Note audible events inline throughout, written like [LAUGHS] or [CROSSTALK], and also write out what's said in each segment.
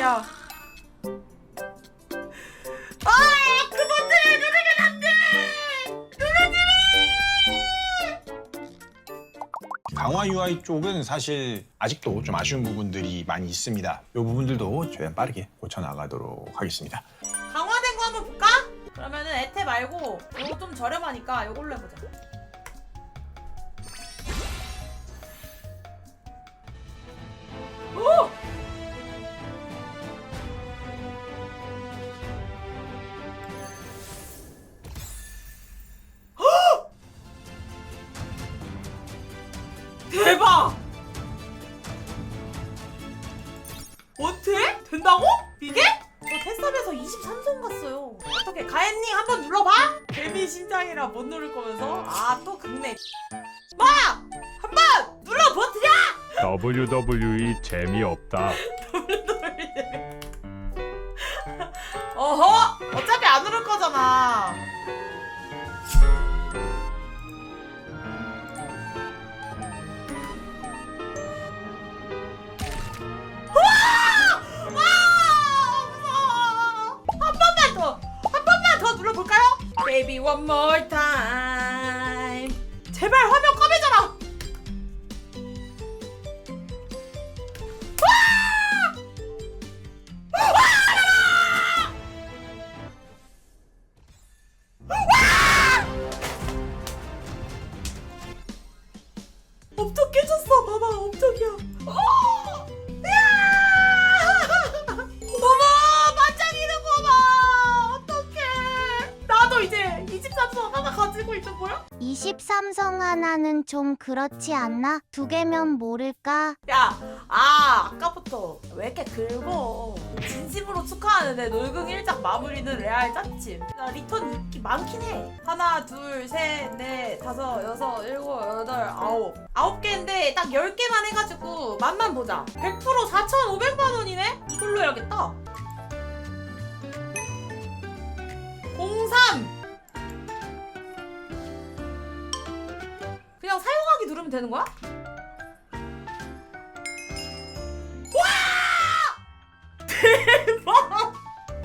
어떡이야 아 그분들 누르면 안 돼 강화 UI 쪽은 사실 아직도 좀 아쉬운 부분들이 많이 있습니다. 이 부분들도 최대한 빠르게 고쳐 나가도록 하겠습니다. 강화된 거 한번 볼까? 그러면은 에테 말고 이거 좀 저렴하니까 이걸로 해보자 WWE 재미없다. [LAUGHS] 어허! 어차피 안 누를 거잖아. 와! 와! 무서워. 한 번만. 제발 화면 꺼 가지고 있는 거야? 23성 하나는 좀 그렇지 않나? 두 개면 모를까? 야, 아, 아까부터 왜 이렇게 긁어? 진심으로 축하하는데 놀궁 1작 마무리는 레알 짜침. 나 리턴 인기 많긴 해. 하나, 둘, 셋, 넷, 다섯, 여섯, 일곱, 여덟, 아홉. 아홉 개인데 딱 열 개만 해가지고 맛만 보자. 100% 4,500만 원이네? 이걸로 해야겠다. 누르면 되는 거야? [LAUGHS] 대박!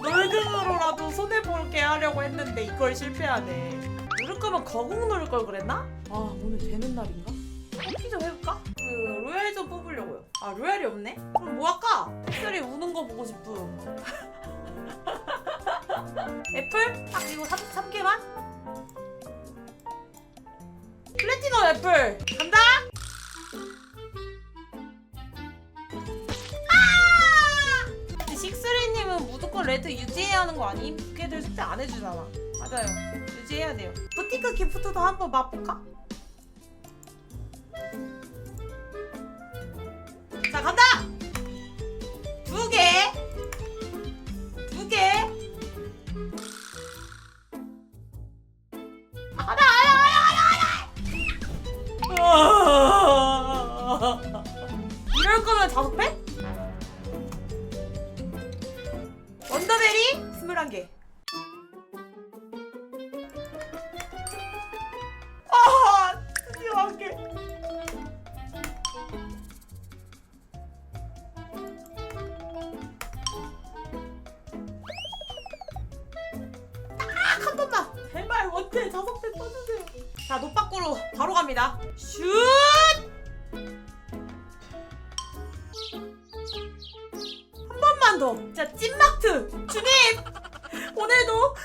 놀금으로라도 손해볼게 하려고 했는데 이걸 실패하네. 누를 거면 거국 누를 걸 그랬나? 아 오늘 되는 날인가? 커피 좀 해볼까? 그 로얄 좀 뽑으려고요. 아 로얄이 없네? 그럼 뭐 할까? 픽셀이 우는 거 보고 싶음. [LAUGHS] 애플? 딱 이거 33개만? 플래티넘 애플 간다! 아! 식스리님은 무조건 레드 유지해야 하는 거 아님? 걔들 숙제 안 해주잖아. 맞아요. 유지해야 돼요. 부티크 기프트도 한번 맛볼까? 자 간다!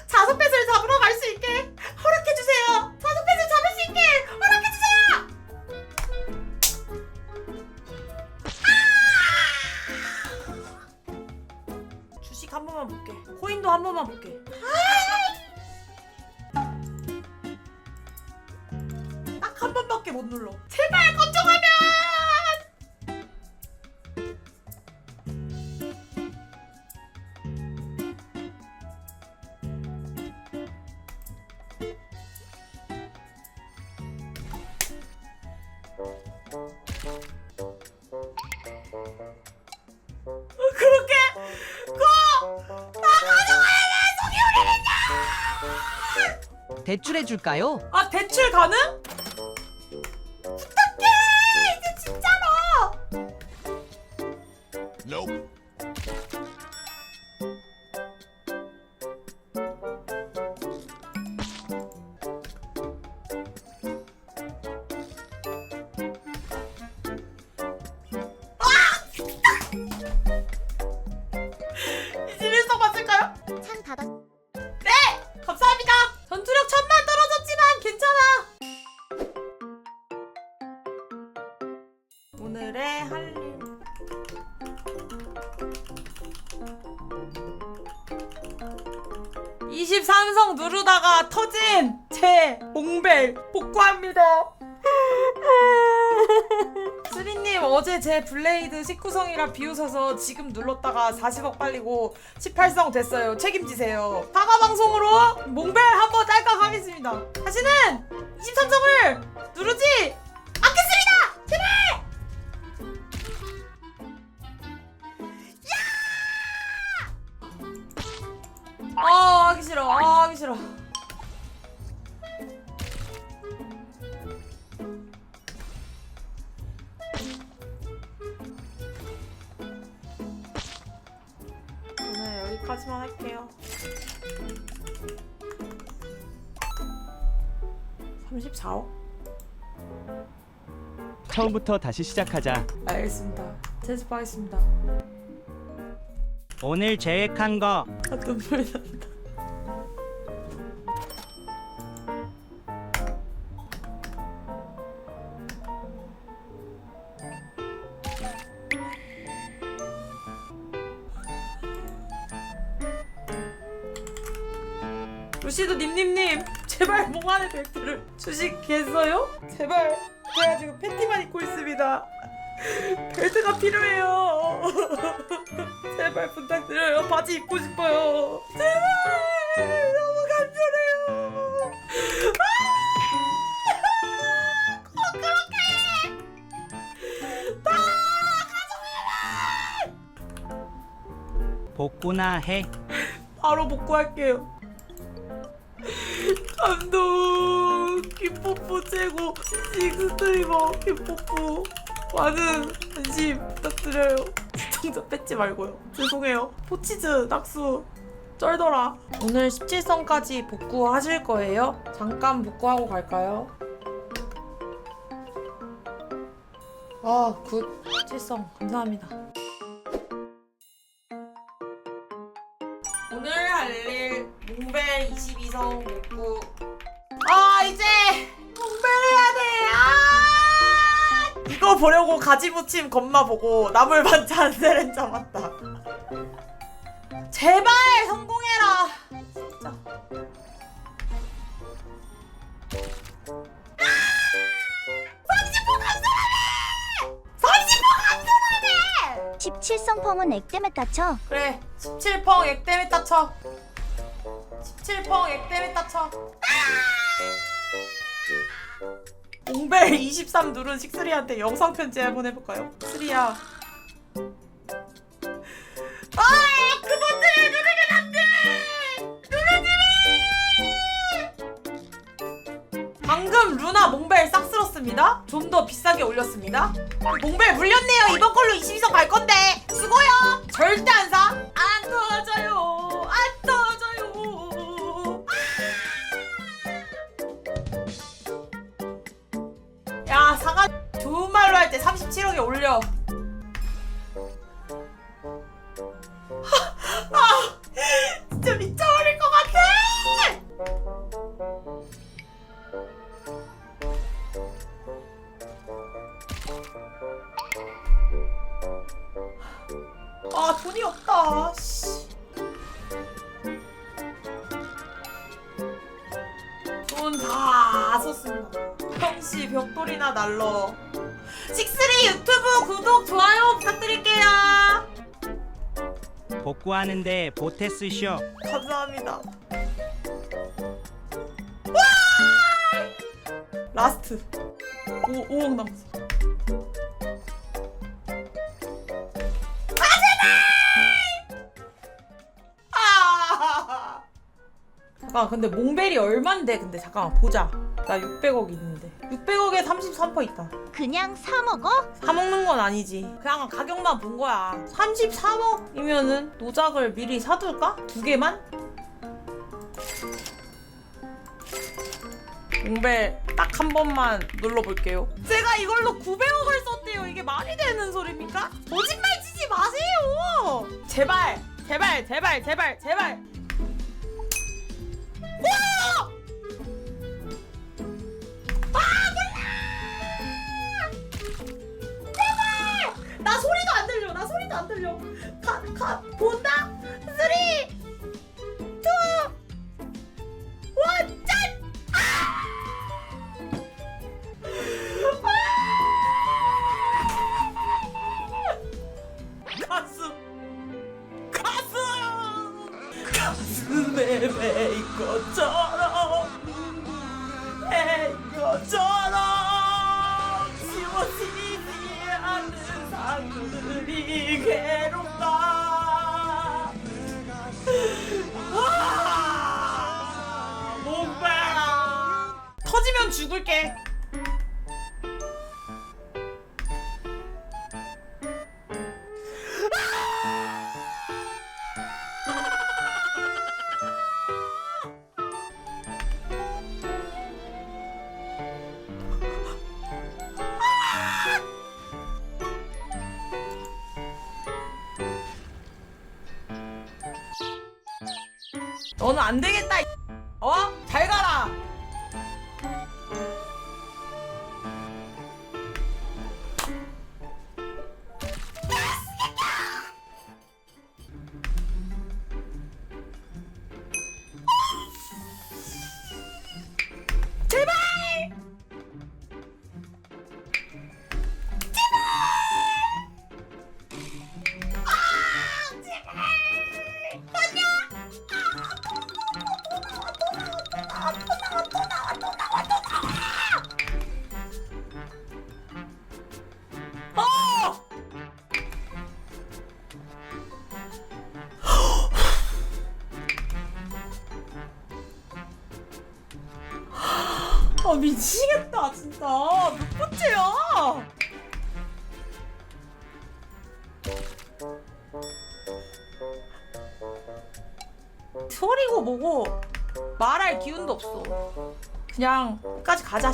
자석 뱃을 잡으러 갈 수 있게 대출해 줄까요? 아 대출 가능? 부탁해 이제 진짜로 오늘의 할 일. (23성) 누르다가 터진 제 몽벨 복구합니다. [LAUGHS] 수리님 어제 제 블레이드 19성이라 비웃어서 지금 눌렀다가 40억 빨리고 18성 됐어요. 책임지세요. 사과 방송으로 몽벨 한번 딸깍 하겠습니다. 다시는 23성을 누르지 아 하기 싫어 아 하기 싫어 오늘 여기까지만 할게요. 34억? 처음부터 다시 시작하자. 알겠습니다. 제습하겠습니다. 오늘 계획한 거 아, 눈물 난다. 루시도 님님님 제발 몽환의 벨트를 주시겠어요? 제발 제가 지금 팬티만 입고 있습니다 벨트가 필요해요 [LAUGHS] 제발 부탁드려요 바지 입고 싶어요 제발 너무 간절해요 아! 꼭 그렇게 다 복구나 해. 바로 복구할게요. 감동 김뽀뽀 최고 신식 스트리머 김뽀뽀 많은 관심 부탁드려요. 시청자 뺏지 말고요. 죄송해요. 포치즈 낙수 쩔더라. 오늘 17성까지 복구하실 거예요? 잠깐 복구하고 갈까요? 아, 굿. 17성 감사합니다. 오늘 할 일 몽벨 22성 보려고 가지 무침 겁마 보고 나물 반찬 세렌 잡았다. 제발 성공해라. 진짜. 아! 30분 감사하네 30분 감사하네 17성 펑은 액땜에 따쳐. 그래 17펑 액땜에 따쳐. 17펑 액땜에 따쳐 옹벨 23 누른 식스리한테 영상 편지 한번 해볼까요? 스리야. 아 그분들 누르면 안 돼! 누르지 방금 루나 몽벨 싹 쓸었습니다. 좀 더 비싸게 올렸습니다. 몽벨 물렸네요. 이번 걸로 22성 갈 건데. 수고요! 절대 안 사! 안 터져요 복구하는데 보태 쓰쇼. 감사합니다. 와! 라스트. 5, 5억 남았어. 아 잠깐 근데 몽벨이 얼만데? 근데 잠깐만 보자 나 600억 있는데 600억에 33% 있다 그냥 사 먹어? 사 먹는 건 아니지 그냥 가격만 본 거야 33억이면은 노작을 미리 사둘까? 두 개만? 몽벨 딱 한 번만 눌러볼게요 제가 이걸로 900억을 썼대요 이게 말이 되는 소리입니까? 거짓말 치지 마세요 제발 제발 제발 제발 제발 죽을게. 너는 안 되겠다. 아 미치겠다 진짜. 몇 번째야? 소리고 뭐고 말할 기운도 없어. 그냥 끝까지 가자.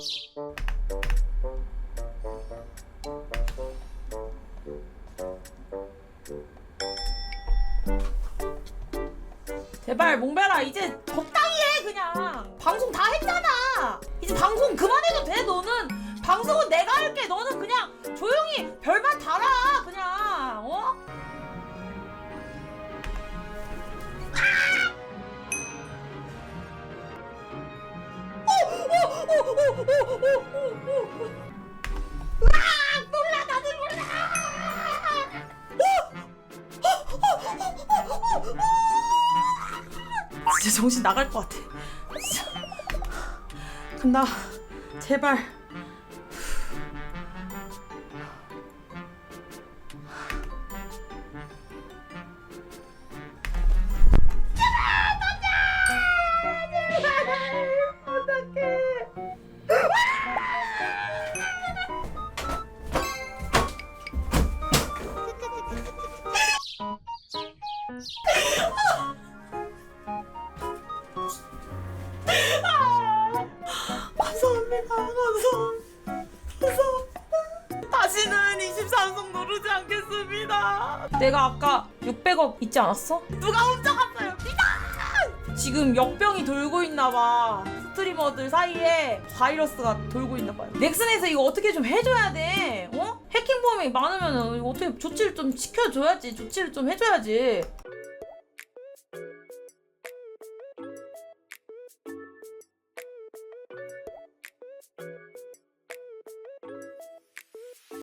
제발 몽벨아 이제 적당히 해 그냥. 방송 다 했잖아 방송 그만해도 돼 너는 방송은 내가 할게 너는 그냥 조용히 별말 달아 그냥 어? 진짜 정신 나갈 것 같아. 간다 제발 내가 아까 600억 있지 않았어? 누가 훔쳐갔어요? 비단! 지금 역병이 돌고 있나봐. 스트리머들 사이에 바이러스가 돌고 있나봐요. 넥슨에서 이거 어떻게 좀 해줘야 돼. 어? 해킹범이 많으면 어떻게 조치를 좀 시켜줘야지. 조치를 좀 해줘야지.